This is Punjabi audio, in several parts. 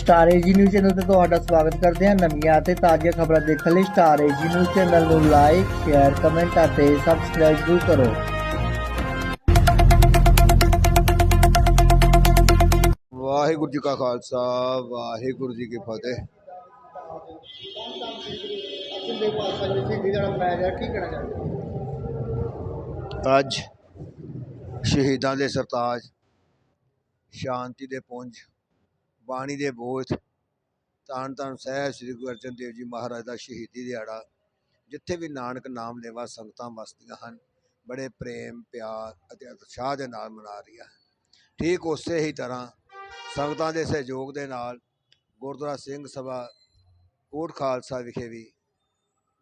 ਸਟਾਰ ਏਜੀ ਨਿਊਜ਼ ਚੈਨਲ ਤੇ ਤੁਹਾਡਾ ਸਵਾਗਤ ਕਰਦੇ ਹਾਂ ਨਵੀਆਂ ਅਤੇ ਤਾਜ਼ੀਆਂ ਖਬਰਾਂ ਦੇਖਣ ਲਈ ਸਟਾਰ ਏਜੀ ਨਿਊਜ਼ ਚੈਨਲ ਨੂੰ ਲਾਈਕ ਸ਼ੇਅਰ ਕਮੈਂਟ ਅਤੇ ਸਬਸਕ੍ਰਾਈਬ ਜ਼ਰੂਰ ਕਰੋ। ਵਾਹਿਗੁਰੂ ਜੀ ਕਾ ਖਾਲਸਾ, ਵਾਹਿਗੁਰੂ ਜੀ ਕੀ ਫਤਿਹ। ਅੱਜ ਸ਼ਹੀਦਾਂ ਦੇ ਸਰਤਾਜ ਸ਼ਾਂਤੀ ਦੇ ਪੁੰਜ ਪਾਣੀ ਦੇ ਬੋਧ ਧੰਨ ਧੰਨ ਸਾਹਿਬ ਸ੍ਰੀ ਗੁਰੂ ਅਰਜਨ ਦੇਵ ਜੀ ਮਹਾਰਾਜ ਦਾ ਸ਼ਹੀਦੀ ਦਿਹਾੜਾ, ਜਿੱਥੇ ਵੀ ਨਾਨਕ ਨਾਮ ਲੈਵਾ ਸੰਗਤਾਂ ਵਸਦੀਆਂ ਹਨ, ਬੜੇ ਪ੍ਰੇਮ, ਪਿਆਰ ਅਤੇ ਉਤਸ਼ਾਹ ਦੇ ਨਾਲ ਮਨਾ ਰਹੀਆਂ ਠੀਕ ਉਸੇ ਹੀ ਤਰ੍ਹਾਂ ਸੰਗਤਾਂ ਦੇ ਸਹਿਯੋਗ ਦੇ ਨਾਲ ਗੁਰਦੁਆਰਾ ਸਿੰਘ ਸਭਾ, ਕੋਟ ਖਾਲਸਾ ਵਿਖੇ ਵੀ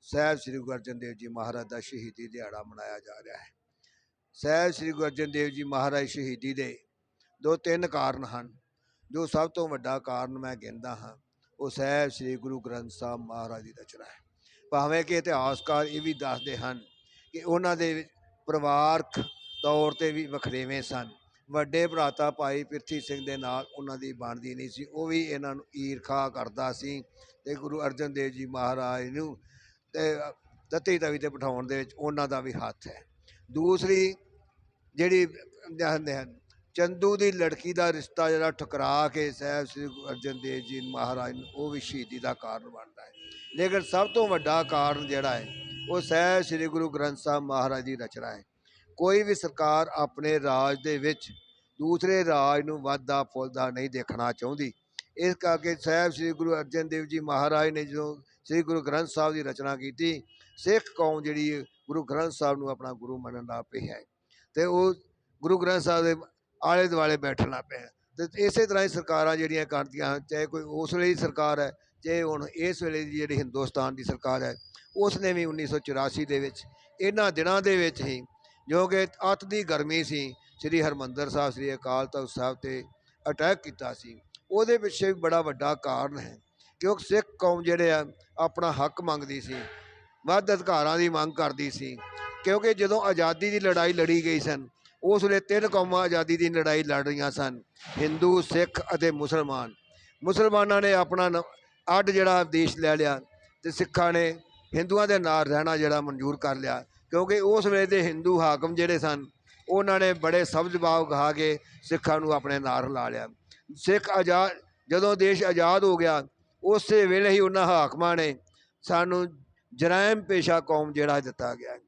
ਸਾਹਿਬ ਸ੍ਰੀ ਗੁਰੂ ਅਰਜਨ ਦੇਵ ਜੀ ਮਹਾਰਾਜ ਦਾ ਸ਼ਹੀਦੀ ਦਿਹਾੜਾ ਮਨਾਇਆ ਜਾ ਰਿਹਾ ਹੈ। ਸਾਹਿਬ ਸ੍ਰੀ ਗੁਰੂ ਅਰਜਨ ਦੇਵ ਜੀ ਮਹਾਰਾਜ ਸ਼ਹੀਦੀ ਦੇ ਦੋ ਤਿੰਨ ਕਾਰਨ ਹਨ। ਜੋ ਸਭ ਤੋਂ ਵੱਡਾ ਕਾਰਨ ਮੈਂ ਗਿਣਦਾ ਹਾਂ, ਉਹ ਸਾਹਿਬ ਸ੍ਰੀ ਗੁਰੂ ਗ੍ਰੰਥ ਸਾਹਿਬ ਮਹਾਰਾਜ ਦੀ ਰਚਨਾ ਹੈ। ਭਾਵੇਂ ਕਿ ਇਤਿਹਾਸਕਾਰ ਇਹ ਵੀ ਦੱਸਦੇ ਹਨ ਕਿ ਉਹਨਾਂ ਦੇ ਪਰਿਵਾਰਕ ਤੌਰ ਤੇ ਵੀ ਵਖਰੇਵੇਂ ਸਨ। ਵੱਡੇ ਭਰਾਤਾ ਭਾਈ ਪ੍ਰਿਥੀ ਸਿੰਘ ਦੇ ਨਾਲ ਉਹਨਾਂ ਦੀ ਬਣਦੀ ਨਹੀਂ ਸੀ, ਉਹ ਵੀ ਇਹਨਾਂ ਨੂੰ ਈਰਖਾ ਕਰਦਾ ਸੀ ਤੇ ਗੁਰੂ ਅਰਜਨ ਦੇਵ ਜੀ ਮਹਾਰਾਜ ਨੂੰ ਤੇ ਤਤੀ ਤਵੀ ਤੇ ਬਿਠਾਉਣ ਦੇ ਵਿੱਚ ਉਹਨਾਂ ਦਾ ਵੀ ਹੱਥ ਹੈ। ਦੂਸਰੀ ਜਿਹੜੀ ਜਾਂਦੇ ਹਨ ਚੰਦੂ ਦੀ ਲੜਕੀ ਦਾ ਰਿਸ਼ਤਾ ਜਿਹੜਾ ਠੁਕਰਾ ਕੇ ਸਾਹਿਬ ਸ੍ਰੀ ਗੁਰੂ ਅਰਜਨ ਦੇਵ ਜੀ ਮਹਾਰਾਜ ਨੂੰ, ਉਹ ਵੀ ਸ਼ਹੀਦੀ ਦਾ ਕਾਰਨ ਬਣਦਾ ਹੈ। ਲੇਕਿਨ ਸਭ ਤੋਂ ਵੱਡਾ ਕਾਰਨ ਜਿਹੜਾ ਹੈ, ਉਹ ਸਾਹਿਬ ਸ੍ਰੀ ਗੁਰੂ ਗ੍ਰੰਥ ਸਾਹਿਬ ਮਹਾਰਾਜ ਦੀ ਰਚਨਾ ਹੈ। ਕੋਈ ਵੀ ਸਰਕਾਰ ਆਪਣੇ ਰਾਜ ਦੇ ਵਿੱਚ ਦੂਸਰੇ ਰਾਜ ਨੂੰ ਵੱਧਦਾ ਫੁੱਲਦਾ ਨਹੀਂ ਦੇਖਣਾ ਚਾਹੁੰਦੀ। ਇਸ ਕਰਕੇ ਸਾਹਿਬ ਸ੍ਰੀ ਗੁਰੂ ਅਰਜਨ ਦੇਵ ਜੀ ਮਹਾਰਾਜ ਨੇ ਜਦੋਂ ਸ੍ਰੀ ਗੁਰੂ ਗ੍ਰੰਥ ਸਾਹਿਬ ਦੀ ਰਚਨਾ ਕੀਤੀ, ਸਿੱਖ ਕੌਮ ਜਿਹੜੀ ਗੁਰੂ ਗ੍ਰੰਥ ਸਾਹਿਬ ਨੂੰ ਆਪਣਾ ਗੁਰੂ ਮੰਨਣ ਲੱਗ ਪਈ ਹੈ। ਤੇ ਉਹ ਗੁਰੂ ਗ੍ਰੰਥ ਸਾਹਿਬ ਦੇ ਆਲੇ ਦੁਆਲੇ ਬੈਠਣ ਲੱਗ ਪਏ ਹੈ। ਤੇ ਇਸੇ ਤਰ੍ਹਾਂ ਹੀ ਸਰਕਾਰਾਂ ਜਿਹੜੀਆਂ ਕਰਦੀਆਂ ਹਨ ਚਾਹੇ ਕੋਈ ਉਸ ਵੇਲੇ ਦੀ ਸਰਕਾਰ ਹੈ, ਚਾਹੇ ਹੁਣ ਇਸ ਵੇਲੇ ਦੀ ਜਿਹੜੀ ਹਿੰਦੁਸਤਾਨ ਦੀ ਸਰਕਾਰ ਹੈ ਉਸ ਨੇ ਵੀ 1984 ਦੇ ਵਿੱਚ, ਇਹਨਾਂ ਦਿਨਾਂ ਦੇ ਵਿੱਚ ਹੀ, ਜੋ ਕਿ ਅੱਤ ਦੀ ਗਰਮੀ ਸੀ, ਸ੍ਰੀ ਹਰਮੰਦਰ ਸਾਹਿਬ, ਸ੍ਰੀ ਅਕਾਲ ਤਖਤ ਸਾਹਿਬ ਤੇ ਅਟੈਕ ਕੀਤਾ ਸੀ ਉਹਦੇ ਪਿੱਛੇ ਵੀ ਬੜਾ ਵੱਡਾ ਕਾਰਨ ਹੈ, ਕਿਉਂਕਿ ਸਿੱਖ ਕੌਮ ਜਿਹੜੇ ਆ, ਆਪਣਾ ਹੱਕ ਮੰਗਦੀ ਸੀ, ਵੱਧ ਅਧਿਕਾਰਾਂ ਦੀ ਮੰਗ ਕਰਦੀ ਸੀ, ਕਿਉਂਕਿ ਜਦੋਂ ਆਜ਼ਾਦੀ ਦੀ ਲੜਾਈ ਲੜੀ ਗਈ ਸਨ ਉਸ ਵੇਲੇ ਤਿੰਨ ਕੌਮਾਂ ਆਜ਼ਾਦੀ ਦੀ ਲੜਾਈ ਲੜ ਰਹੀਆਂ ਸਨ, ਹਿੰਦੂ, ਸਿੱਖ ਅਤੇ ਮੁਸਲਮਾਨ। ਮੁਸਲਮਾਨਾਂ ਨੇ ਆਪਣਾ ਨ- ਅੱਡ ਜਿਹੜਾ ਦੇਸ਼ ਲੈ ਲਿਆ ਤੇ ਸਿੱਖਾਂ ਨੇ ਹਿੰਦੂਆਂ ਦੇ ਨਾਲ ਰਹਿਣਾ ਜਿਹੜਾ ਮਨਜ਼ੂਰ ਕਰ ਲਿਆ। ਕਿਉਂਕਿ ਉਸ ਵੇਲੇ ਦੇ ਹਿੰਦੂ ਹਾਕਮ ਜਿਹੜੇ ਸਨ, ਉਹਨਾਂ ਨੇ ਬੜੇ ਸਬਜ਼ਬਾਵ ਗਾ ਕੇ ਸਿੱਖਾਂ ਨੂੰ ਆਪਣੇ ਨਾਲ ਰਲਾ ਲਿਆ। ਸਿੱਖ ਆਜ਼ਾਦ ਜਦੋਂ ਦੇਸ਼ ਆਜ਼ਾਦ ਹੋ ਗਿਆ, ਉਸੇ ਵੇਲੇ ਹੀ ਉਹਨਾਂ ਹਾਕਮਾਂ ਨੇ ਸਾਨੂੰ ਜਰਾਇਮ ਪੇਸ਼ਾ ਕੌਮ ਜਿਹੜਾ ਦਿੱਤਾ ਗਿਆ।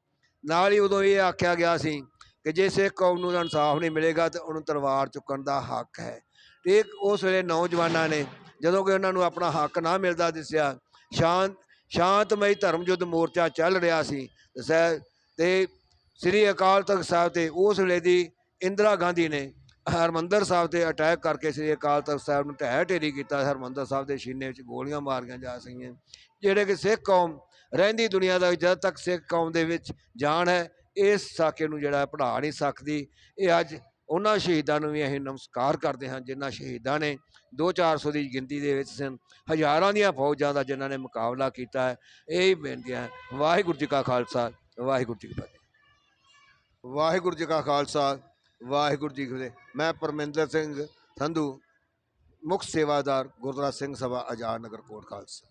ਨਾਲ ਹੀ ਉਦੋਂ ਇਹ ਆਖਿਆ ਗਿਆ ਸੀ ਕਿ ਜੇ ਸਿੱਖ ਕੌਮ ਨੂੰ ਇਨਸਾਫ ਨਹੀਂ ਮਿਲੇਗਾ ਤਾਂ ਉਹਨੂੰ ਤਲਵਾਰ ਚੁੱਕਣ ਦਾ ਹੱਕ ਹੈ। ਤੇ ਉਸ ਵੇਲੇ ਨੌਜਵਾਨਾਂ ਨੇ ਜਦੋਂ ਕਿ ਉਹਨਾਂ ਨੂੰ ਆਪਣਾ ਹੱਕ ਨਾ ਮਿਲਦਾ ਦਿਸਿਆ, ਸ਼ਾਂਤ, ਸ਼ਾਂਤਮਈ ਧਰਮ ਯੁੱਧ ਮੋਰਚਾ ਚੱਲ ਰਿਹਾ ਸੀ ਤੇ ਤੇ ਸ੍ਰੀ ਅਕਾਲ ਤਖਤ ਸਾਹਿਬ ਤੇ ਉਸ ਵੇਲੇ ਦੀ ਇੰਦਰਾ ਗਾਂਧੀ ਨੇ ਹਰਮੰਦਰ ਸਾਹਿਬ ਤੇ ਅਟੈਕ ਕਰਕੇ ਸ੍ਰੀ ਅਕਾਲ ਤਖਤ ਸਾਹਿਬ ਨੂੰ ਢਹਿ ਢੇਰੀ ਕੀਤਾ, ਹਰਮੰਦਰ ਸਾਹਿਬ ਦੇ ਸੀਨੇ ਵਿੱਚ ਗੋਲੀਆਂ ਮਾਰੀਆਂ ਜਾ ਸਕੀਆਂ ਜਿਹੜੇ ਕਿ ਸਿੱਖ ਕੌਮ ਰਹਿੰਦੀ ਦੁਨੀਆ ਦਾ ਜਦ ਤੱਕ ਸਿੱਖ ਕੌਮ ਦੇ ਵਿੱਚ ਜਾਨ ਹੈ ਇਸ ਸਾਕੇ ਨੂੰ ਜਿਹੜਾ ਪੜਾ ਨਹੀਂ ਸਕਦੀ। ਇਹ ਅੱਜ ਉਹਨਾਂ ਸ਼ਹੀਦਾਂ ਨੂੰ ਵੀ ਅਸੀਂ ਨਮਸਕਾਰ ਕਰਦੇ ਹਾਂ, ਜਿਨ੍ਹਾਂ ਸ਼ਹੀਦਾਂ ਨੇ 2-400 ਦੀ ਗਿਣਤੀ ਦੇ ਵਿੱਚ ਸਨ, ਹਜ਼ਾਰਾਂ ਦੀਆਂ ਫੌਜਾਂ ਦਾ ਜਿਨ੍ਹਾਂ ਨੇ ਮੁਕਾਬਲਾ ਕੀਤਾ ਹੈ, ਇਹ ਹੀ ਬੇਨਤੀਆਂ ਹੈ। ਵਾਹਿਗੁਰੂ ਜੀ ਕਾ ਖਾਲਸਾ, ਵਾਹਿਗੁਰੂ ਜੀ ਕੀ ਫਤਿਹ। ਵਾਹਿਗੁਰੂ ਜੀ ਕਾ ਖਾਲਸਾ, ਵਾਹਿਗੁਰੂ ਜੀ ਕੀ ਫਤਿਹ। ਮੈਂ ਪਰਮਿੰਦਰ ਸਿੰਘ ਸੰਧੂ, ਮੁੱਖ ਸੇਵਾਦਾਰ ਗੁਰਦੁਆਰਾ ਸਿੰਘ ਸਭਾ ਆਜ਼ਾਦ ਨਗਰ ਕੋਟ ਖਾਲਸਾ।